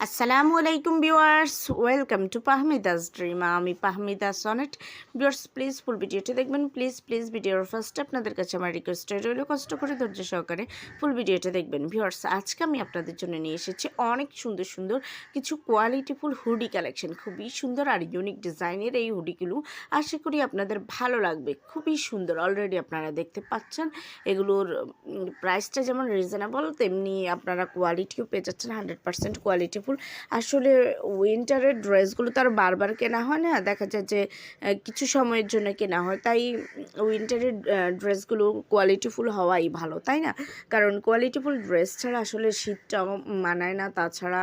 আসসালামু আলাইকুম viewers welcome to Pahmida's dream আমি Pahmida Sonet viewers please full ভিডিওটি দেখবেন। প্লিজ প্লিজ ভিডিওর ফার্স্টে আপনাদের কাছে আমার রিকোয়েস্ট রইল, কষ্ট করে ধৈর্য সহকারে ফুল ভিডিওটা দেখবেন। ভিউয়ার্স আজকে আমি আপনাদের জন্য নিয়ে এসেছি অনেক সুন্দর সুন্দর কিছু কোয়ালিটিফুল হুডি কালেকশন খুবই সুন্দর আর ইউনিক ডিজাইনের এই হুডিগুলো আশা করি আপনাদের ভালো লাগবে। খুবই সুন্দর অলরেডি আপনারা দেখতে পাচ্ছেন। এগুলোর প্রাইসটা যেমন রিজনেবল তেমনি আপনারা কোয়ালিটিও পেয়ে যাচ্ছেন। হান্ড্রেড পার্সেন্ট কোয়ালিটিফুল আসলে উইন্টারের ড্রেসগুলো তো আর বারবার কেনা হয় না, দেখা যায় যে কিছু সময়ের জন্য কেনা হয়। তাই উইন্টারের ড্রেসগুলো কোয়ালিটিফুল হওয়াই ভালো, তাই না? কারণ কোয়ালিটিফুল ড্রেস ছাড়া আসলে শীতটাও মানায় না। তাছাড়া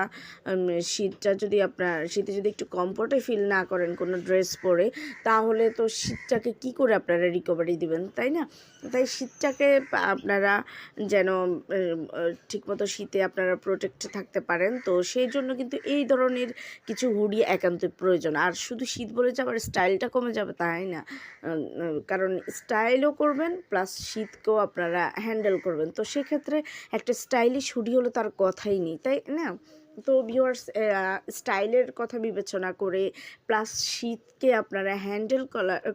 শীতটা যদি আপনার, শীতে যদি একটু কমফোর্টে ফিল না করেন কোনো ড্রেস পরে, তাহলে তো শীতটাকে কি করে আপনারা রিকভারি দিবেন, তাই না? তাই শীতটাকে আপনারা যেন ঠিকমতো শীতে আপনারা প্রোটেক্ট থাকতে পারেন। তো সেই জন্য কিন্তু এই ধরনের কিছু হুডি একান্ত প্রয়োজন। আর শুধু শীত বলে যে আবার স্টাইলটা কমে যাবে, তাই না? কারণ স্টাইলও করবেন, প্লাস শীতকেও আপনারা হ্যান্ডেল করবেন। তো সেক্ষেত্রে একটা স্টাইলিশ হুডি হলো তার কথাই নেই, তাই না? তো ভিউয়ার্স স্টাইলের কথা বিবেচনা করে প্লাস শীতকে আপনারা হ্যান্ডেল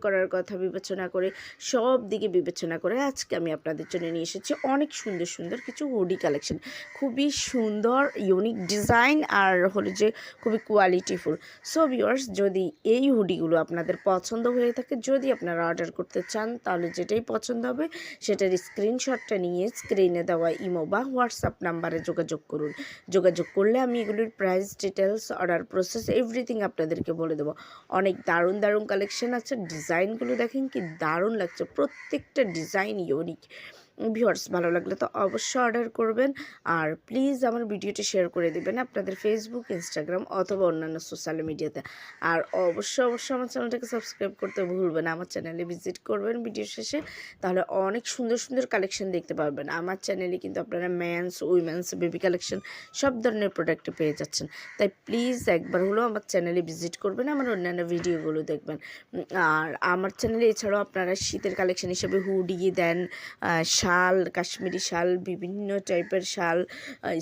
করার কথা বিবেচনা করে, সব দিকে বিবেচনা করে আজকে আমি আপনাদের জন্য নিয়ে এসেছি অনেক সুন্দর সুন্দর কিছু হুডি কালেকশন খুবই সুন্দর ইউনিক ডিজাইন আর হলো যে খুবই কোয়ালিটিফুল সো ভিউয়ার্স যদি এই হুডিগুলো আপনাদের পছন্দ হয়ে থাকে, যদি আপনারা অর্ডার করতে চান, তাহলে যেটাই পছন্দ হবে, সেটার স্ক্রিনশটটা নিয়ে স্ক্রিনে দেওয়া ইমো বা হোয়াটসঅ্যাপ নাম্বারে যোগাযোগ করুন। যোগাযোগ করলে আমি এগুলির price details order process everything আপনাদেরকে বলে দেবো। অনেক দারুণ দারুণ কালেকশন আছে। ডিজাইনগুলো দেখেন কি দারুণ লাগছে। প্রত্যেকটা ডিজাইন ইউনিক ভিউয়ার্স, ভালো লাগলে তো অবশ্যই অর্ডার করবেন। আর প্লিজ আমার ভিডিওটি শেয়ার করে দিবেন আপনাদের ফেসবুক ইনস্টাগ্রাম অথবা অন্যান্য সোশ্যাল মিডিয়াতে। আর অবশ্যই অবশ্যই আমার চ্যানেলটাকে সাবস্ক্রাইব করতে ভুলবেন না। আমার চ্যানেলে ভিজিট করবেন ভিডিও শেষে, তাহলে অনেক সুন্দর সুন্দর কালেকশন দেখতে পারবেন আমার চ্যানেলে কিন্তু আপনারা ম্যানস উইমেন্স বেবি কালেকশন সব ধরনের প্রোডাক্ট পেয়ে যাচ্ছেন। তাই প্লিজ একবার হলেও আমার চ্যানেলে ভিজিট করবেন, আমার অন্যান্য ভিডিওগুলো দেখবেন। আর আমার চ্যানেলে এছাড়াও আপনারা শীতের কালেকশন হিসেবে হুডি দেন শাল, কাশ্মীরি শাল, বিভিন্ন টাইপের শাল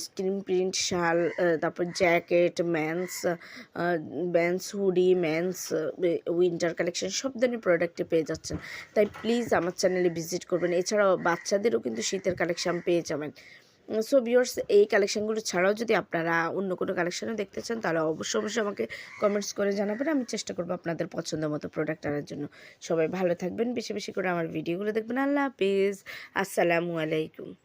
স্ক্রিন প্রিন্ট শাল তারপর jacket men's men's hoodie men's winter collection সব ধরনের প্রোডাক্টে পেয়ে যাচ্ছেন। তাই প্লিজ আমার চ্যানেলে ভিজিট করবেন। এছাড়াও বাচ্চাদেরও কিন্তু শীতের কালেকশন পেয়ে যাবেন। সো ভিউয়ার্স এই কালেকশানগুলো ছাড়াও যদি আপনারা অন্য কোনো কালেকশানও দেখতে চান, তাহলে অবশ্যই অবশ্যই আমাকে কমেন্টস করে জানাবেন। আমি চেষ্টা করব আপনাদের পছন্দ মতো প্রোডাক্ট আনার জন্য। সবাই ভালো থাকবেন, বেশি বেশি করে আমার ভিডিওগুলো দেখবেন। আল্লাহ হাফিজ। আসসালামু আলাইকুম।